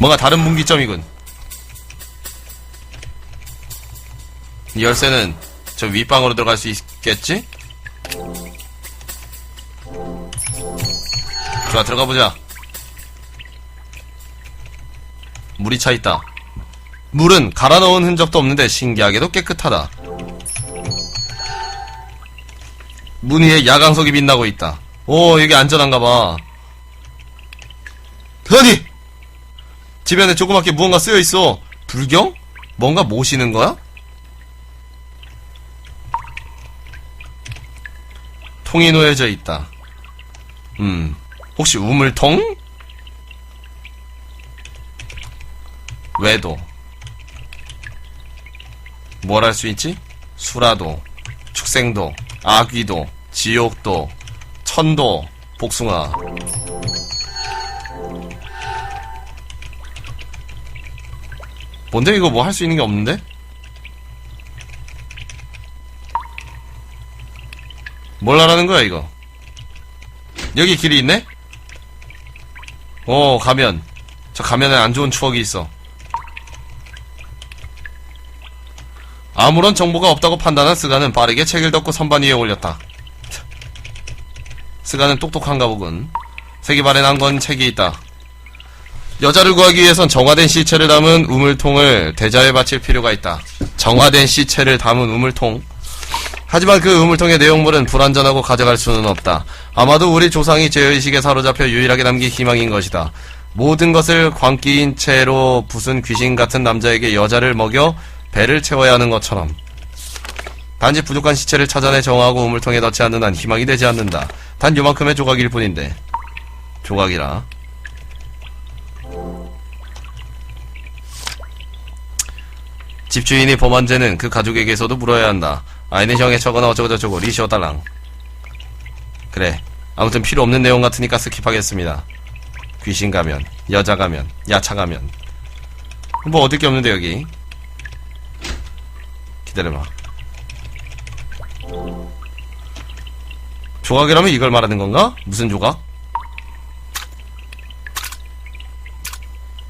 뭔가 다른 분기점이군. 이 열쇠는 저 윗방으로 들어갈 수 있겠지? 좋아, 들어가 보자. 물이 차 있다. 물은 갈아 넣은 흔적도 없는데 신기하게도 깨끗하다. 문 위에 야광석이 빛나고 있다. 오, 여기 안전한가 봐. 아니! 집 안에 조그맣게 무언가 쓰여 있어. 불경? 뭔가 모시는 거야? 통이 놓여져 있다. 음, 혹시 우물통? 외도. 뭘 할 수 있지? 수라도, 축생도, 아귀도, 지옥도, 천도, 복숭아. 뭔데 이거 뭐 할 수 있는 게 없는데? 뭘 하라는 거야 이거? 여기 길이 있네? 어 가면 저 가면에 안 좋은 추억이 있어 아무런 정보가 없다고 판단한 스가는 빠르게 책을 덮고 선반 위에 올렸다 스가는 똑똑한가 보군 색이 발현한 건 책이 있다 여자를 구하기 위해선 정화된 시체를 담은 우물통을 대자에 바칠 필요가 있다. 정화된 시체를 담은 우물통. 하지만 그 우물통의 내용물은 불완전하고 가져갈 수는 없다. 아마도 우리 조상이 제의식에 사로잡혀 유일하게 남긴 희망인 것이다. 모든 것을 광기인 채로 부순 귀신 같은 남자에게 여자를 먹여 배를 채워야 하는 것처럼. 단지 부족한 시체를 찾아내 정화하고 우물통에 넣지 않는 한 희망이 되지 않는다. 단 요만큼의 조각일 뿐인데. 조각이라. 집주인이 범한 죄는 그 가족에게서도 물어야 한다. 아이는 형에 저거나 어쩌고저쩌고 리시어달랑. 그래. 아무튼 필요 없는 내용 같으니까 스킵하겠습니다. 귀신 가면, 여자 가면, 야차 가면. 뭐 얻을 게 없는데 여기. 기다려봐. 조각이라면 이걸 말하는 건가? 무슨 조각?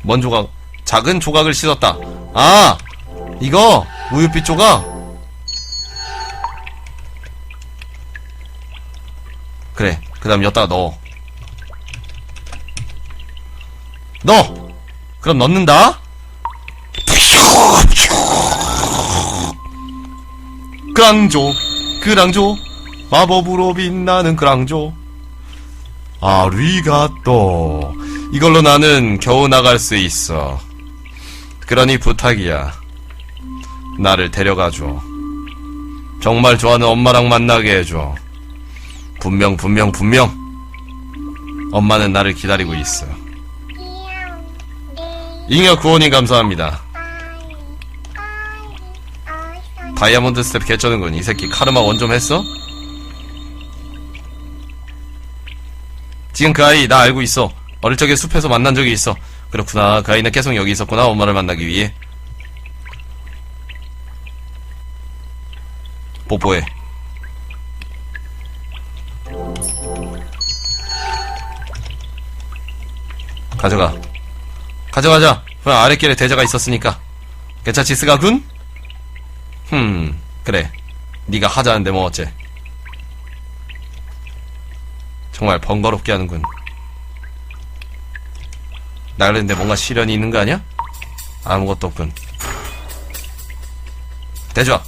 뭔 조각? 작은 조각을 씻었다. 아! 이거! 우유빛 조각? 그래. 그 다음 여기다가 넣어. 넣어! 그럼 넣는다? 그랑조. 그랑조. 마법으로 빛나는 그랑조. 아리가또. 이걸로 나는 겨우 나갈 수 있어. 그러니 부탁이야. 나를 데려가줘. 정말 좋아하는 엄마랑 만나게 해줘. 분명, 분명, 분명. 엄마는 나를 기다리고 있어. 잉여 구원님 감사합니다. 다이아몬드 스텝 개쩌는군. 이 새끼 카르마 원 좀 했어? 지금 그 아이 나 알고 있어. 어릴 적에 숲에서 만난 적이 있어. 그렇구나. 그 아이는 계속 여기 있었구나. 엄마를 만나기 위해. 뽀뽀해. 가져가. 가져가자. 그 아랫길에 대자가 있었으니까. 괜찮지, 스가군? 흠, 그래. 네가 하자는데 뭐 어째. 정말 번거롭게 하는군. 나 그랬는데 뭔가 시련이 있는 거 아니야? 아무것도 없군. 대좌.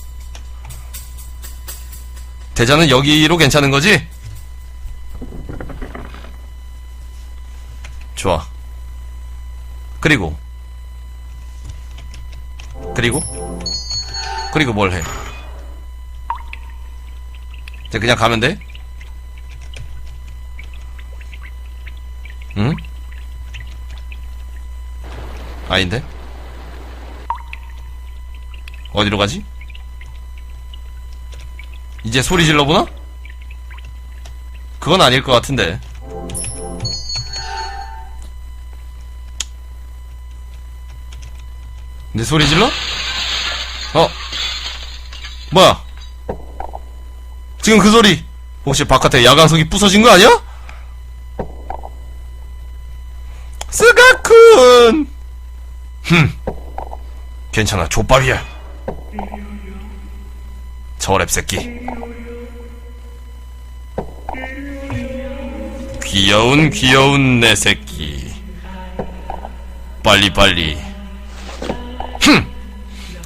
대자는 여기로 괜찮은 거지? 좋아. 그리고 그리고 그리고 뭘 해? 이제 그냥 가면 돼? 응? 아닌데? 어디로 가지? 이제 소리 질러보나? 그건 아닐 것 같은데. 이제 소리 질러? 어? 뭐야? 지금 그 소리 혹시 바깥에 야광석이 부서진 거 아니야? 스가쿤 흠. 괜찮아, 족밥이야. 저랩 새끼. 귀여운 귀여운 내 새끼. 빨리 빨리. 흠.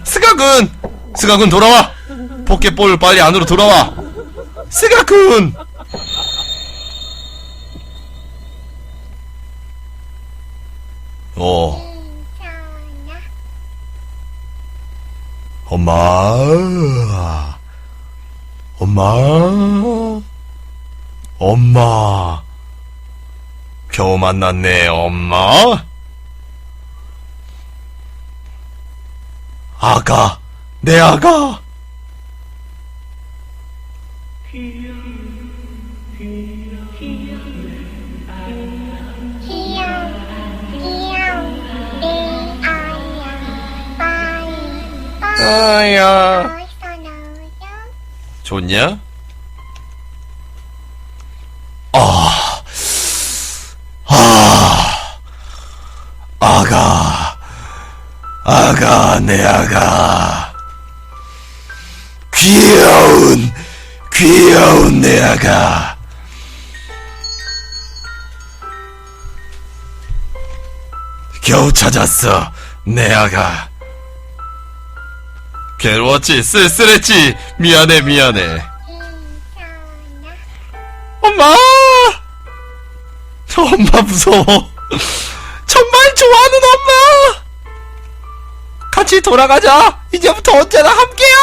스가군, 스가군 돌아와. 포켓볼 빨리 안으로 돌아와. 스가군. 어. 엄마. 엄마. 엄마. 겨우 만났네, 엄마. 아가, 내 아가. 아야. 빨리, 빨리. 아야. 어서 나오죠? 좋냐? 아, 아, 아가, 아가, 내 아가. 귀여운, 귀여운 내 아가. 겨우 찾았어, 내 아가. 괴로웠지, 쓸쓸했지. 미안해, 미안해. 엄마! 엄마 무서워. 정말 좋아하는 엄마! 같이 돌아가자! 이제부터 언제나 함께야!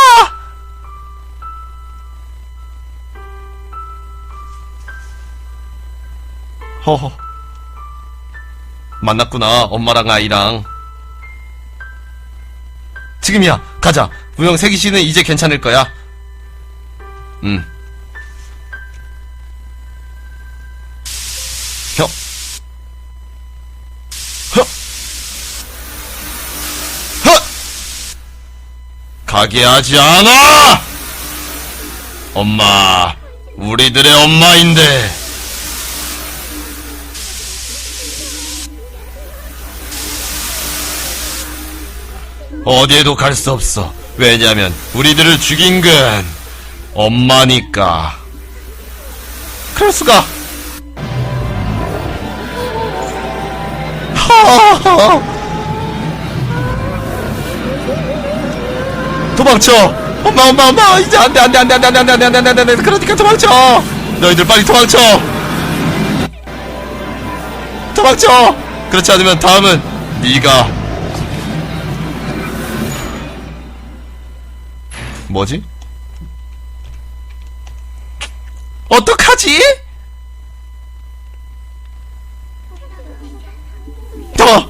허허. 만났구나, 엄마랑 아이랑. 지금이야, 가자. 분명 세기 씨는 이제 괜찮을 거야. 음. 혀. 허. 허. 가게 하지 않아! 엄마, 우리들의 엄마인데. 어디에도 갈 수 없어. 왜냐면, 우리들을 죽인 건 엄마니까. 그럴 수가. 도망쳐! 엄마, 엄마, 엄마! 이제 안 돼, 안 돼, 안 돼, 안 돼, 안 돼, 안 돼, 안 돼, 안 돼, 안 돼, 안 돼. 그러니까 도망쳐! 너희들 빨리 도망쳐! 도망쳐! 그렇지 않으면 다음은 네가 뭐지? 어떡하지? 더!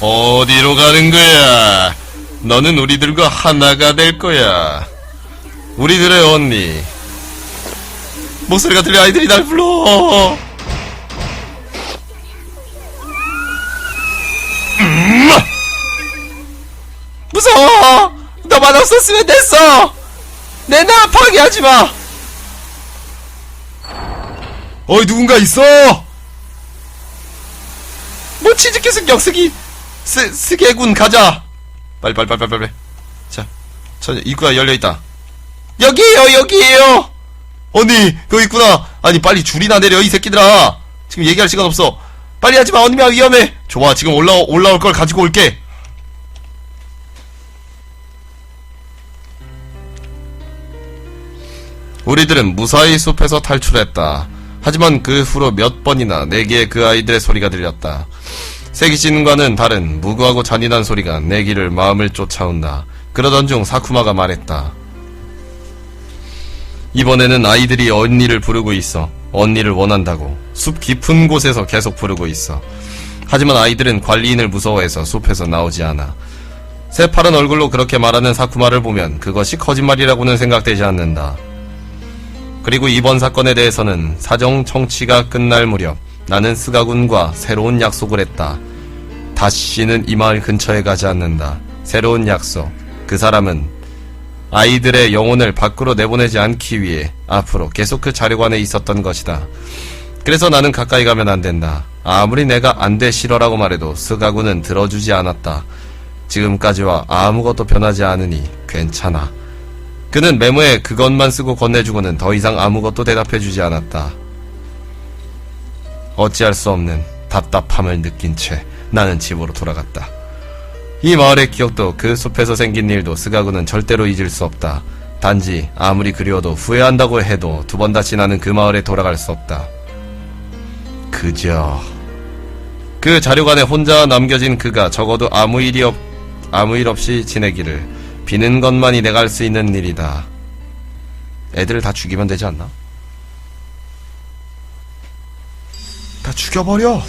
어디로 가는 거야? 너는 우리들과 하나가 될 거야. 우리들의 언니. 목소리가 들려 아이들이 날 불러. 음! 무서워! 너만 없었으면 됐어! 내 나 파괴하지 마! 어이, 누군가 있어! 뭐, 치즈켓은 격쓰기, 스, 스개군 가자! 빨리, 빨리, 빨리, 빨리, 빨리. 자, 저, 입구가 열려있다. 여기에요, 여기에요! 언니, 거기 있구나! 아니, 빨리 줄이나 내려, 이 새끼들아! 지금 얘기할 시간 없어. 빨리 하지 마, 언니야, 위험해! 좋아, 지금 올라, 올라올 걸 가지고 올게. 우리들은 무사히 숲에서 탈출했다. 하지만 그 후로 몇 번이나 내게에 그 아이들의 소리가 들렸다. 세기신과는 다른 무구하고 잔인한 소리가 내 귀를 마음을 쫓아온다. 그러던 중 사쿠마가 말했다. 이번에는 아이들이 언니를 부르고 있어. 언니를 원한다고. 숲 깊은 곳에서 계속 부르고 있어. 하지만 아이들은 관리인을 무서워해서 숲에서 나오지 않아. 새파란 얼굴로 그렇게 말하는 사쿠마를 보면 그것이 거짓말이라고는 생각되지 않는다. 그리고 이번 사건에 대해서는 사정 청취가 끝날 무렵 나는 스가군과 새로운 약속을 했다. 다시는 이 마을 근처에 가지 않는다. 새로운 약속. 그 사람은 아이들의 영혼을 밖으로 내보내지 않기 위해 앞으로 계속 그 자료관에 있었던 것이다. 그래서 나는 가까이 가면 안 된다. 아무리 내가 안 돼 싫어라고 말해도 스가구는 들어주지 않았다. 지금까지와 아무것도 변하지 않으니 괜찮아. 그는 메모에 그것만 쓰고 건네주고는 더 이상 아무것도 대답해주지 않았다. 어찌할 수 없는 답답함을 느낀 채 나는 집으로 돌아갔다. 이 마을의 기억도 그 숲에서 생긴 일도 스가구는 절대로 잊을 수 없다. 단지 아무리 그리워도 후회한다고 해도 두 번 다시 나는 그 마을에 돌아갈 수 없다. 그저 그 자료관에 혼자 남겨진 그가 적어도 아무 일이 없 아무 일 없이 지내기를 비는 것만이 내가 할 수 있는 일이다. 애들을 다 죽이면 되지 않나? 다 죽여버려!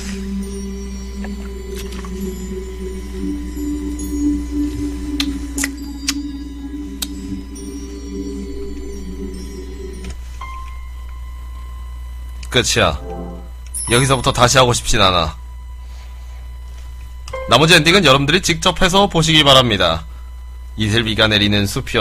끝이야. 여기서부터 다시 하고 싶진 않아. 나머지 엔딩은 여러분들이 직접 해서 보시기 바랍니다. 이슬비가 내리는 숲이었